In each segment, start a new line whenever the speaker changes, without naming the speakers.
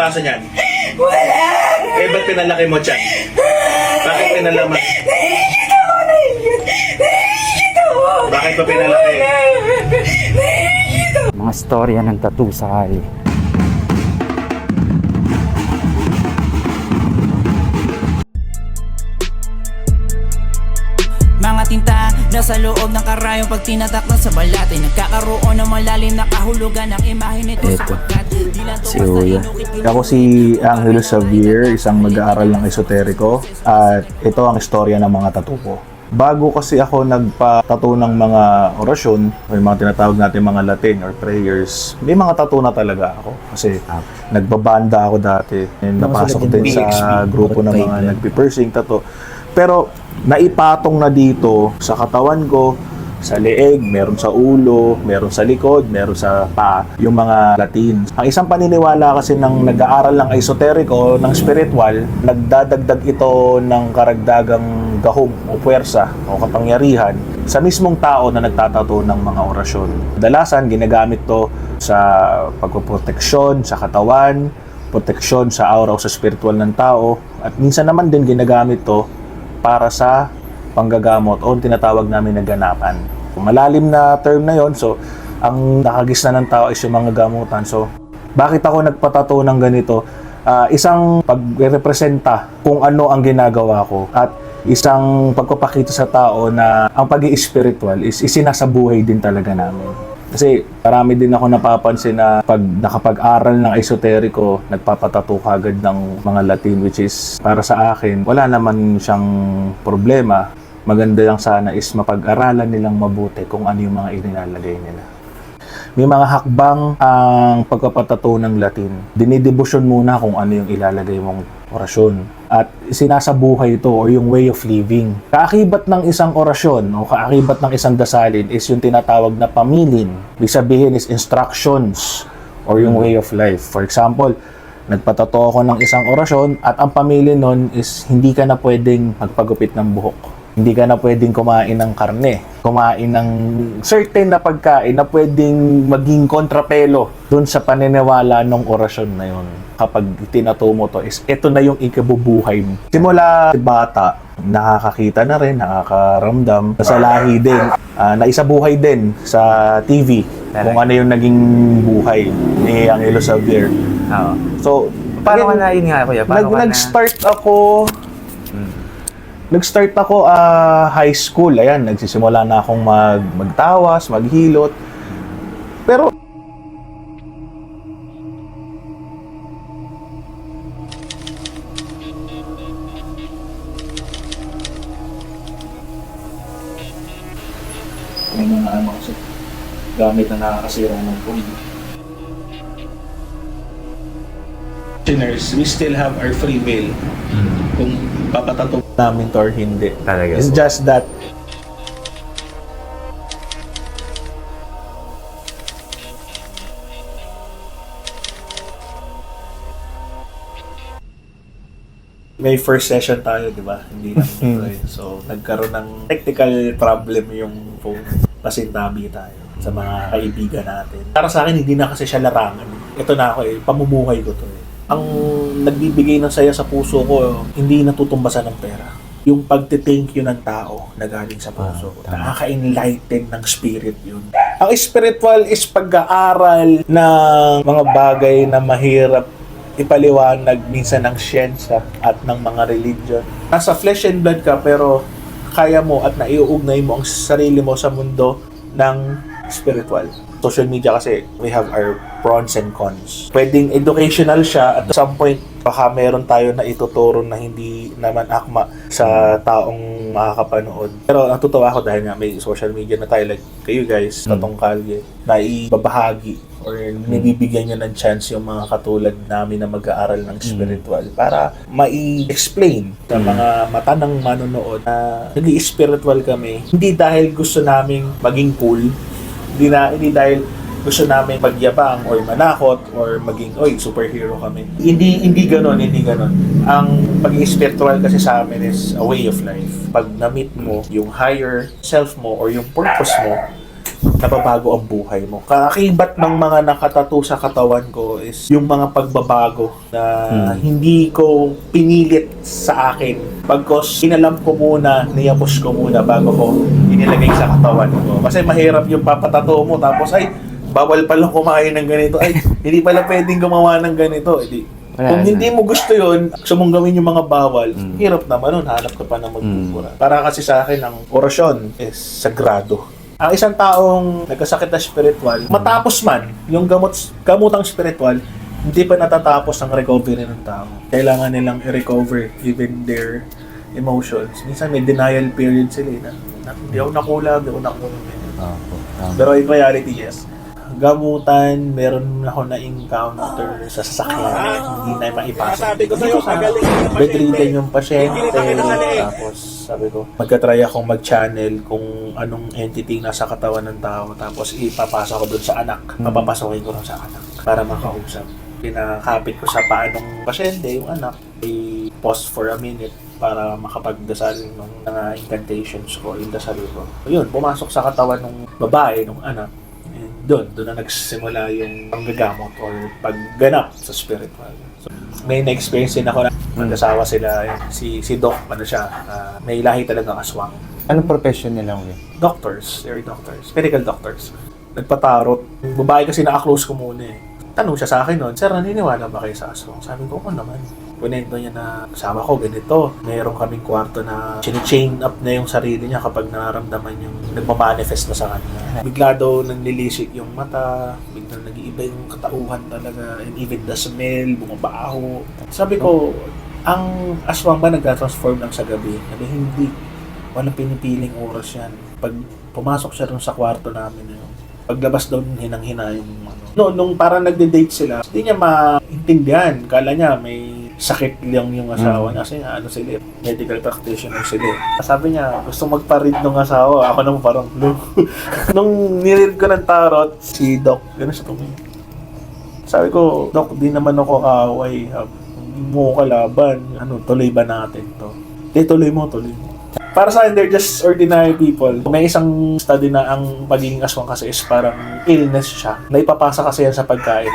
atraso niyan?
Wala!
Eh, ba't pinalaki mo tiyan? Bakit pinalaman?
Nahihigit ako! Nahihigit! Nahihigit ako!
Bakit ba pinalaki?
Nahihigit ako!
Mga storya ng tattoo sa hari.
Mga tinta nasa loob ng karayong pag tinataklan sa balat ay nagkakaroon ng malalim na kahulugan ng imahe nito
Eto,
sapagkat di lang to
si Uya.
Ako si Angelo Xavier, isang mag-aaral ng esoteriko at ito ang istorya ng mga tattoo ko. Bago kasi ako nagpa-tattoo ng mga orasyon, o yung mga tinatawag natin mga Latin or prayers, may mga tattoo na talaga ako. Kasi nagbabanda ako dati. And napasok din sa grupo ng mga nagpi-piercing tattoo. Pero naipatong na dito sa katawan ko, sa leeg, meron sa ulo, meron sa likod, meron sa pa, yung mga Latin. Ang isang paniniwala kasi ng nag-aaral ng esoteriko, ng spiritual, nagdadagdag ito ng karagdagang gahom o puwersa o kapangyarihan sa mismong tao na nagtatato ng mga orasyon. Dalasan, ginagamit to sa pagpoproteksyon sa katawan, proteksyon sa aura o sa spiritual ng tao, at minsan naman din ginagamit to para sa panggagamot o tinatawag namin na ganapan. Malalim na term na yon so ang nakagisna ng tao is yung mga gamutan. So, bakit ako nagpatato ng ganito? Ah, isang pagrepresenta kung ano ang ginagawa ko at isang pagpapakita sa tao na ang pag spiritual is isinasabuhay din talaga namin. Kasi marami din ako napapansin na pag nakapag-aral ng esoteriko, nagpapatato kagad ng mga Latin which is para sa akin, wala naman siyang problema. Maganda lang sana is mapag-aralan nilang mabuti kung ano yung mga inilalagay nila. May mga hakbang ang pagpapatato ng Latin. Dinidebosyon muna kung ano yung ilalagay mong orasyon. At sinasabuhay ito o yung way of living. Kaakibat ng isang orasyon o kaakibat ng isang dasalin is yung tinatawag na pamilin. Ibig sabihin is instructions or yung way of life. For example, nagpatato ako ng isang orasyon at ang pamilin nun is hindi ka na pwedeng magpagupit ng buhok. Hindi ka na pwedeng kumain ng karne, kumain ng certain na pagkain na pwedeng maging kontrapelo dun sa paniniwala ng orasyon na yun. Kapag tinato mo to is ito na yung ikabubuhay mo. Simula bata, nakakakita na rin, nakakaramdam, sa lahi din, ah, naisabuhay din sa TV kung ano yung naging buhay ni Angelo Xavier.
Oo.
So,
Paano ka na, yun nga kuya, paano
nag,
ka na?
nag-start ako Nag-start ako ah, high school. Ayan, nagsisimula na akong mag magtawas, maghilot. Pero may mga ano kasi gamit na nakakasira ng phone. Listeners, we still have our free will kung papatato namin to or hindi.
Talaga
It's
po.
just that may first session tayo, di ba? Hindi lang eh. So, nagkaroon ng technical problem yung phone. Pasintabi tayo sa mga kaibigan natin. Para sa akin, hindi na kasi siya larangan. Ito na ako eh. Pamumuhay ko to eh. Ang nagbibigay ng saya sa puso ko, hindi natutumbasan ng pera. Yung pagte-thank you ng tao na galing sa puso. Nakaka-enlighten ng spirit yun. Ang spiritual is pag-aaral ng mga bagay na mahirap ipaliwanag minsan ng siyensya at ng mga religion. Nasa flesh and blood ka pero kaya mo at naiuugnay mo ang sarili mo sa mundo ng spiritual. Social media kasi we have our pros and cons. Pwedeng educational siya at some point baka meron tayo na ituturo na hindi naman akma sa taong makakapanood. Pero natutuwa ako dahil nga may social media na tayo like kayo guys, Tatong Kalye, na ibabahagi or nabibigyan nyo ng chance yung mga katulad namin na mag-aaral ng spiritual para mai-explain sa mga mata ng manonood na nag-spiritual kami. Hindi dahil gusto naming maging cool, hindi, na, hindi dahil gusto namin pagyabang or manakot or maging oy superhero kami. Hindi hindi ganoon, hindi ganoon. Ang pagiging spiritual kasi sa amin is a way of life. Pag na-meet mo yung higher self mo or yung purpose mo, nababago ang buhay mo. Kaakibat ng mga nakatato sa katawan ko is yung mga pagbabago na hindi ko pinilit sa akin. Pagkos inalam ko muna, niyapos ko muna bago ko inilagay sa katawan ko. Kasi mahirap yung papatato mo tapos ay bawal palang kumain ng ganito. Ay, hindi pala pwedeng gumawa ng ganito. Hindi,
Wala
kung hindi mo gusto yun, gusto mong gawin yung mga bawal, hirap naman nun, hanap ka pa na magpupura. Para kasi sa akin, ang orasyon is sagrado. Ang isang taong nagkasakit na spiritual, matapos man yung gamot, gamotang spiritual, hindi pa natatapos ang recovery ng tao. Kailangan nilang i-recover even their emotions. Minsan may denial period sila eh, na, na hindi ako nakulang, hindi ako nakulang.
Opo. Tama.
Pero in reality, yes. Gamutan, meron ako na-encounter sa sasakyan. Hindi na maipasok. Sabi ko sa'yo, bedridden yung pasyente. Tapos, sabi ko, magka-try akong mag-channel kung anong entity nasa katawan ng tao. Tapos, ipapasa ko dun sa anak. Papapasokin ko lang sa anak para makausap. Pinakapit ko sa paanong pasyente, yung anak. I-pause for a minute para makapagdasal ng mga incantations ko, yung dasal ko. Yun, pumasok sa katawan ng babae, ng anak. And doon, doon na nagsimula yung panggagamot or pagganap sa spiritual. So, may na-experience din ako na mag-asawa sila, yun, si, si Doc, ano siya, ah, may lahi talagang aswang.
Anong profession nila, Kuya?
Doctors, they're doctors, medical doctors. Nagpatarot. Yung babae kasi naka-close ko muna eh. Tanong siya sa akin noon, Sir, naniniwala ba kayo sa aswang? Sabi ko, oo naman. Kunento niya na kasama ko ganito. Mayroon kaming kwarto na chain up na yung sarili niya kapag nararamdaman yung nagmamanifest na sa kanya. Bigla daw nanlilisik yung mata, bigla nag-iiba yung katauhan talaga, and even the smell, bumabaho. Sabi ko, ang aswang ba nagka-transform lang sa gabi? Sabi, hindi. Walang pinipiling oras yan. Pag pumasok siya dun sa kwarto namin na paglabas daw hinang-hina yung. No, nung parang nagde-date sila, hindi niya maintindihan. Kala niya may sakit lang yung asawa niya. Kasi ano sila, eh, medical practitioner sila. eh. Sabi niya, gusto magpa-read ng asawa. Ako naman parang, no. nung niread ko ng tarot, si Doc, gano'n siya tumingin. Sabi ko, Doc, di naman ako kaaway. Hindi mo ko kalaban. Ano, tuloy ba natin to? Di, tuloy mo, tuloy mo. Para sa akin, they're just ordinary people. May isang study na ang pagiging aswang kasi is parang illness siya. Naipapasa kasi yan sa pagkain.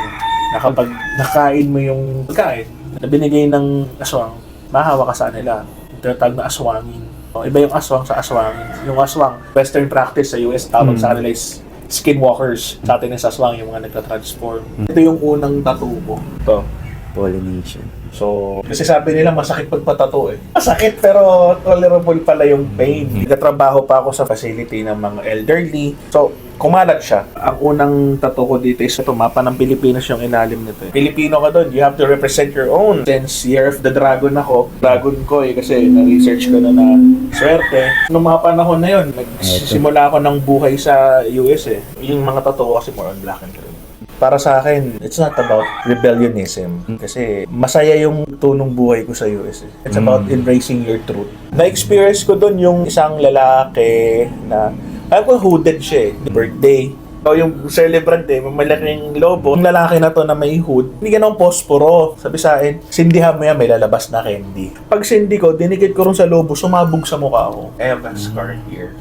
Na kapag nakain mo yung pagkain na binigay ng aswang, mahawa ka sa nila. Tinatawag na aswangin. Iba yung aswang sa aswangin. Yung aswang, western practice sa US, tawag sa kanila is skinwalkers. Sa atin is aswang, yung mga nagka-transform. Ito yung unang tattoo ko. Ito.
Pollination.
So, kasi sabi nila masakit pagpatato eh. Masakit pero tolerable pala yung pain. Nagtatrabaho pa ako sa facility ng mga elderly. So, kumalat siya. Ang unang tattoo ko dito is ito, mapa ng Pilipinas yung ilalim nito. Eh. Pilipino ka doon, you have to represent your own. Since Year of the Dragon ako, Dragon ko eh, kasi na-research ko na na swerte. Noong mga panahon na yun, nagsimula ako ng buhay sa US eh. Yung mga tattoo kasi more on black and red para sa akin, it's not about rebellionism. Kasi masaya yung tunong buhay ko sa US. It's about embracing your truth. Na-experience ko doon yung isang lalaki na, alam ko hooded siya eh. Birthday. O yung celebrant eh, may malaking lobo. Yung lalaki na to na may hood, binigyan ng posporo. Sabi sa akin, sindihan mo yan, may lalabas na candy. Pag sindi ko, dinikit ko rin sa lobo, sumabog sa mukha ko. I have a scar here.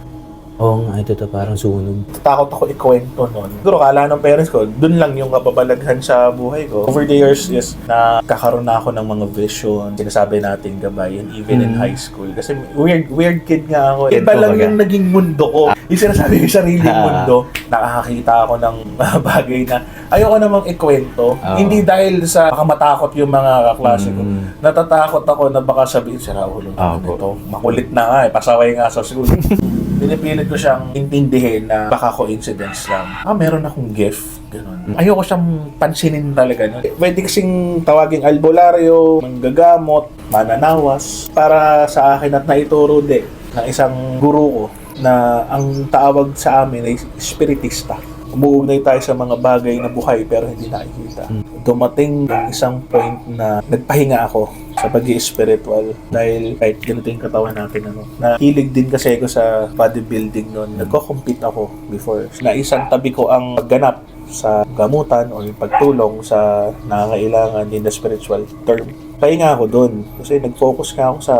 Oo nga, ito to parang sunog.
takot ako ikwento nun. Siguro kala ng parents ko, dun lang yung kababalaghan sa buhay ko. Over the years, yes, nakakaroon na ako ng mga vision, sinasabi natin gabay, and even in high school. Kasi weird, weird kid nga ako. Iba
Kid
lang yung naging mundo ko. Yung sinasabi ko yung sariling mundo, nakakakita ako ng bagay na ayoko namang ikwento.
Oo.
Hindi dahil sa baka matakot yung mga kaklase ko.
Mm.
Natatakot ako na baka sabihin, sira ulo
po.
nito. Makulit na nga eh, pasaway nga sa school. Pinipilit ko siyang intindihin na baka coincidence lang. Ah, meron akong gift. Ganun. Ayoko siyang pansinin talaga. No? Pwede kasing tawaging albularyo, manggagamot, mananawas. Para sa akin at naituro din ng isang guru ko na ang tawag sa amin ay spiritista. Umuugnay tayo sa mga bagay na buhay pero hindi nakikita. Dumating yung isang point na nagpahinga ako sa pag spiritual dahil kahit ganito yung katawan natin ano. Nahilig din kasi ako sa bodybuilding noon. Nagko-compete ako before. Na isang tabi ko ang ganap sa gamutan o yung pagtulong sa nangangailangan in the spiritual term. Pahinga ako doon kasi nag-focus nga ako sa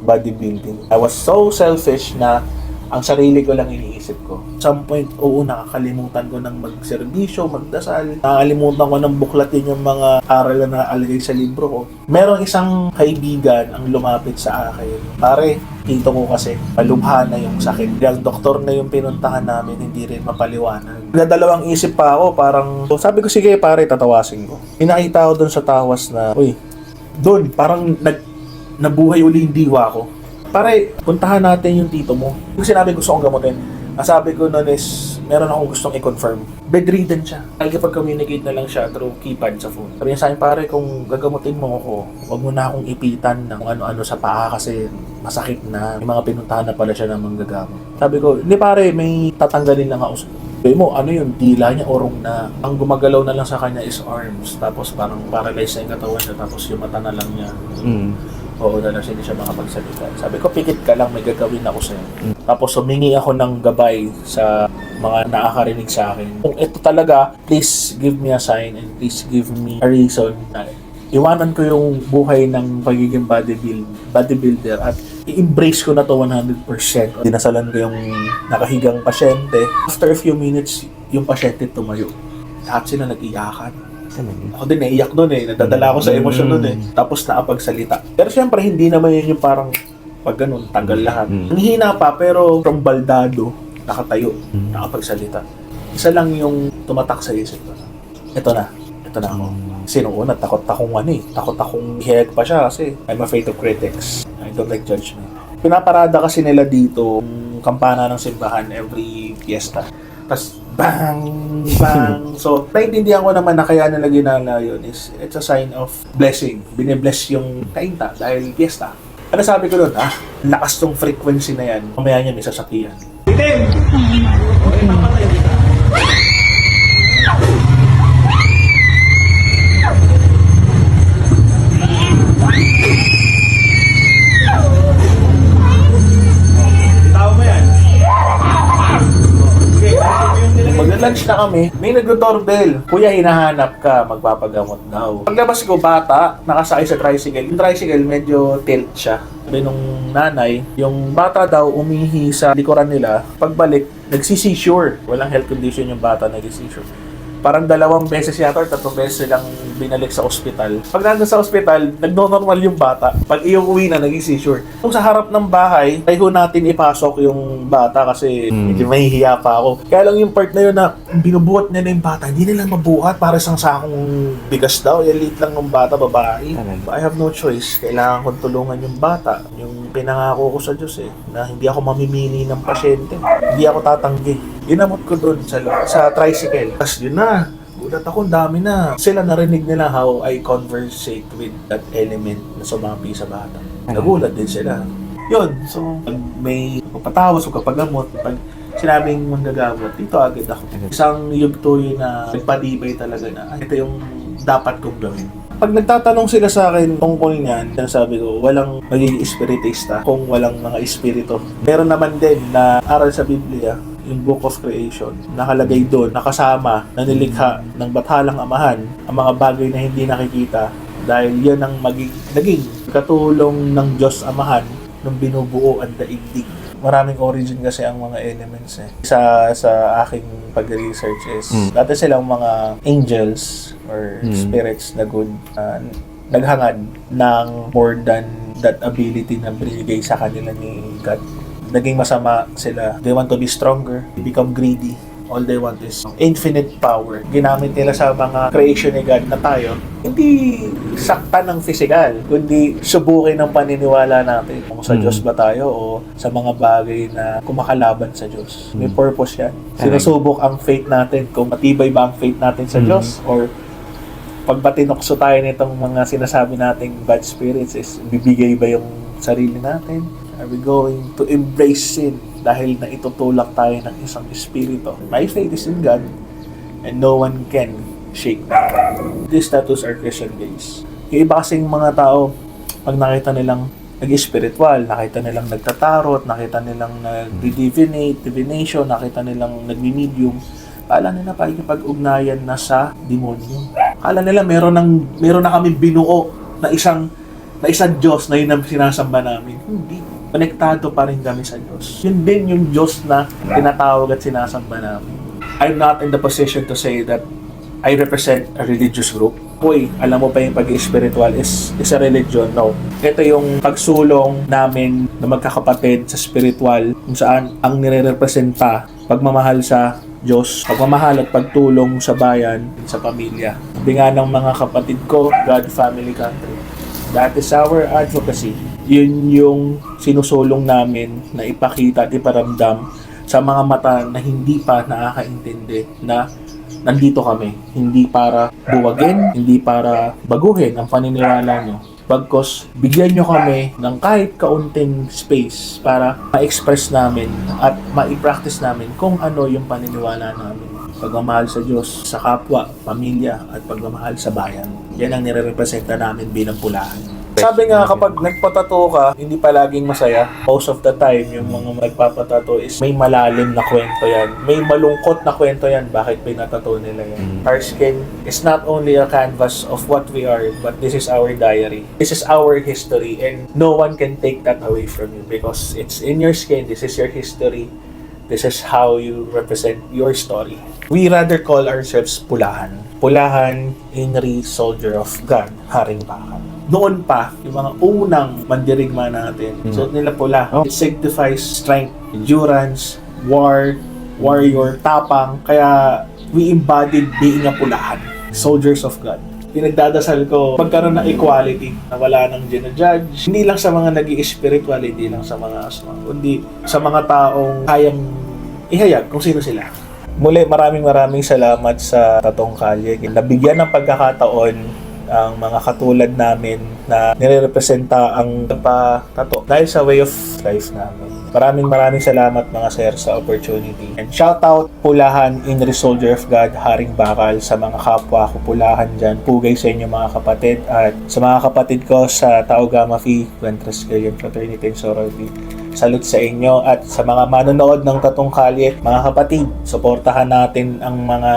bodybuilding. I was so selfish na ang sarili ko lang iniisip ko. Some point, oo, nakakalimutan ko ng magserbisyo, magdasal. Nakakalimutan ko ng buklatin yung mga aral na alagay sa libro ko. Merong isang kaibigan ang lumapit sa akin. Pare, tito ko kasi, palubha na yung sakit. Yung doktor na yung pinuntahan namin, hindi rin mapaliwanag. Nadalawang isip pa ako, parang, so sabi ko, sige pare, tatawasin ko. Pinakita ko dun sa tawas na, uy, doon, parang nag, nabuhay uli yung diwa ko. Pare, puntahan natin yung tito mo. Yung sinabi gusto kong gamutin, ang sabi ko noon is, meron akong gustong i-confirm. Bedridden siya. Nagkipag-communicate na lang siya through keypad sa phone. Sabi niya sa akin, pare, kung gagamutin mo ako, huwag mo na akong ipitan ng ano-ano sa paa kasi masakit na. May mga pinuntahan na pala siya ng manggagamot. Sabi ko, hindi pare, may tatanggalin lang ako. Sabi mo, ano yun, dila niya orong na. Ang gumagalaw na lang sa kanya is arms. Tapos parang paralyzed na yung katawan niya. Tapos yung mata na lang niya.
Mm.
Oo na lang siya, hindi siya makapagsalita. Sabi ko, pikit ka lang, may gagawin ako sa'yo. Tapos humingi ako ng gabay sa mga nakakarinig sa akin. Kung ito talaga, please give me a sign and please give me a reason na iwanan ko yung buhay ng pagiging bodybuild, bodybuilder at i-embrace ko na to 100%. Dinasalan ko yung nakahigang pasyente. After a few minutes, yung pasyente tumayo. Lahat sila nag-iyakan. Ako din naiyak doon eh. Nadadala ako sa emosyon doon eh. Tapos nakapagsalita. Pero syempre, hindi naman yun yung parang pag ganun, tanggal lahat.
Mm.
Ang hina pa, pero from baldado, nakatayo, nakapagsalita. Isa lang yung tumatak sa isip ko. Ito na. Ito na ako. Kasi nung una, takot akong ano eh. Takot akong hiyag pa siya kasi I'm afraid of critics. I don't like judgment. Pinaparada kasi nila dito yung kampana ng simbahan every fiesta. Tapos bang, bang. so, naiintindihan ko naman na kaya nila ginala yun is it's a sign of blessing. Binibless yung kainta dahil fiesta. Ano sabi ko doon? Ah, lakas tong frequency na yan. Mamaya niya may sasakyan. Tao Magla-lunch na kami, may nagdo-doorbell. Kuya, hinahanap ka, magpapagamot daw. Paglabas ko, bata, nakasakay sa tricycle. Yung tricycle, medyo tilt siya. Sabi nung nanay, yung bata daw umihi sa likuran nila. Pagbalik, nagsisisure. Walang health condition yung bata, nagsisisure parang dalawang beses yata or tatlong beses silang binalik sa ospital. Pag nandun sa ospital, nagno-normal yung bata. Pag iyong uwi na, naging seizure. Kung sa harap ng bahay, tayo natin ipasok yung bata kasi medyo mahihiya pa ako. Kaya lang yung part na yun na binubuhat niya na yung bata, hindi nila mabuhat para isang sakong bigas daw. Elite lang ng bata, babae. I have no choice. Kailangan kong tulungan yung bata. Yung pinangako ko sa Diyos eh, na hindi ako mamimili ng pasyente. Hindi ako tatanggi. Ginamot ko doon sa, sa tricycle. Tapos yun na. Gulat ako, dami na. Sila narinig nila how I conversate with that element na sumapi sa bata. Nagulat din sila. Yun, so pag may patawas o kapagamot, pag sinabing manggagamot, dito agad ako. Isang yugto yun na nagpatibay talaga na, "Ay, ito yung dapat kong gawin. Pag nagtatanong sila sa akin tungkol niyan, sabi ko, walang magiging espiritista kung walang mga espiritu. Meron naman din na aral sa Biblia, yung Book of Creation, nakalagay doon, nakasama, na nilikha ng bathalang amahan, ang mga bagay na hindi nakikita dahil yan ang maging, naging katulong ng Diyos Amahan nung binubuo ang daigdig. Maraming origin kasi ang mga elements eh. Sa, sa aking pag-research is,
Mm.
dati silang mga angels or
Mm.
spirits na good, uh, naghangad ng more than that ability na binigay sa kanila ni God naging masama sila. They want to be stronger. They become greedy. All they want is infinite power. Ginamit nila sa mga creation ni God na tayo. Hindi sakta ng physical, kundi subukin ng paniniwala natin kung sa
Mm.
Diyos ba tayo o sa mga bagay na kumakalaban sa Diyos. May
Mm.
purpose yan. Sinusubok ang faith natin kung matibay ba ang faith natin sa
Mm.
Diyos or pag ba tinukso tayo nitong mga sinasabi nating bad spirits is bibigay ba yung sarili natin? Are we going to embrace sin dahil na itutulak tayo ng isang espiritu? My faith is in God and no one can shake that. These tattoos are Christian based. Yung iba kasing mga tao, pag nakita nilang nag-spiritual, nakita nilang nagtatarot, nakita nilang nag-divinate, divination, nakita nilang nagmi-medium, Kala nila pakikipag-ugnayan na sa demonyo. Kala nila meron ng meron na kami binuo na isang na isang Diyos na yun ang sinasamba namin. Hindi. Konektado pa rin kami sa Diyos. Yun din yung Diyos na tinatawag at sinasamba namin. I'm not in the position to say that I represent a religious group. Hoy, alam mo pa yung pag-spiritual is, is a religion? No. Ito yung pagsulong namin na magkakapatid sa spiritual kung saan ang nire-representa pagmamahal sa Diyos, pagmamahal at pagtulong sa bayan, sa pamilya. Sabi ng mga kapatid ko, God, family, country. That is our advocacy. Yun yung sinusulong namin na ipakita at iparamdam sa mga mata na hindi pa nakakaintindi na nandito kami. Hindi para buwagin, hindi para baguhin ang paniniwala nyo. Bagkos, bigyan nyo kami ng kahit kaunting space para ma-express namin at ma-practice namin kung ano yung paniniwala namin. Pagmamahal sa Diyos, sa kapwa, pamilya, at pagmamahal sa bayan. Yan ang nire-representa namin bilang pulahan. Sabi nga kapag nagpatato ka, hindi palaging masaya. Most of the time, yung mga magpapatato is may malalim na kwento yan. May malungkot na kwento yan. Bakit pinatato nila yan? Our skin is not only a canvas of what we are, but this is our diary. This is our history and no one can take that away from you because it's in your skin. This is your history. This is how you represent your story. We rather call ourselves Pulahan. Pulahan, Inri, Soldier of God, Haring Bakal. Noon pa, yung mga unang mandirigma natin, suot nila pula.
Oh.
It signifies strength, endurance, war, warrior, tapang. Kaya we embodied being a Pulahan, soldiers of God pinagdadasal ko pagkaroon ng equality na wala nang ginajudge. Hindi lang sa mga nag spiritual hindi lang sa mga aswang, kundi sa mga taong kayang ihayag kung sino sila. Muli, maraming maraming salamat sa Tatong Kalye. Nabigyan ng pagkakataon ang mga katulad namin na nire-representa ang pagpatato dahil sa way of life namin. Maraming maraming salamat mga sir sa opportunity. And shout out Pulahan in Soldier of God, Haring Bakal sa mga kapwa ko Pulahan dyan. Pugay sa inyo mga kapatid at sa mga kapatid ko sa Tau Gamma Phi, Ventras Gillian Fraternity and Sorority. Salute sa inyo at sa mga manonood ng Tatong Kalye, mga kapatid, suportahan natin ang mga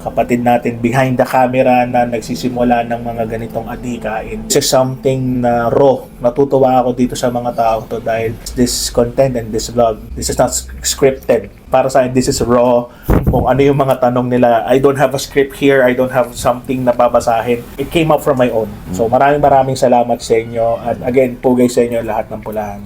kapatid natin behind the camera na nagsisimula ng mga ganitong adikain. This is something na raw. Natutuwa ako dito sa mga tao to dahil this content and this vlog, this is not scripted. Para sa akin, this is raw. Kung ano yung mga tanong nila, I don't have a script here, I don't have something na babasahin. It came up from my own. So maraming maraming salamat sa inyo at again, pugay sa inyo lahat ng pulahan.